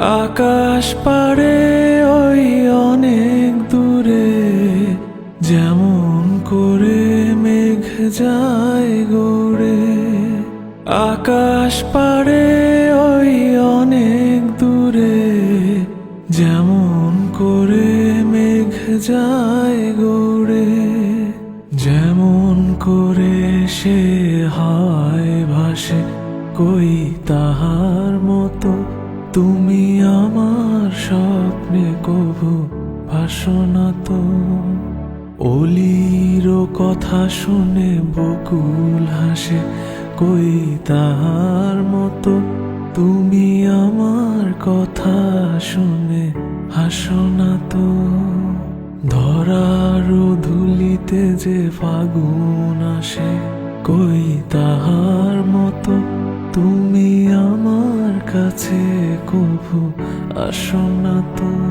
আকাশ পারে ওই অনেক দূরে, যেমন করে মেঘ যায় গৌড়ে। আকাশ পারে ওই অনেক দূরে, যেমন করে মেঘ যায় গৌড়ে। যেমন করে সে হায় ভাসে, কই তাহার মতো তুমি আমার স্বপ্নে কবু ভাসনা তো। অলির কথা শুনে বকুল হাসে, কই তাহার মতো। তুমি আমার কথা শুনে হাসো তো। ধরার ধুলিতে যে ফাগুন আসে, কই তাহার মতো। তুমি আমার কাছে কভু আসো না তো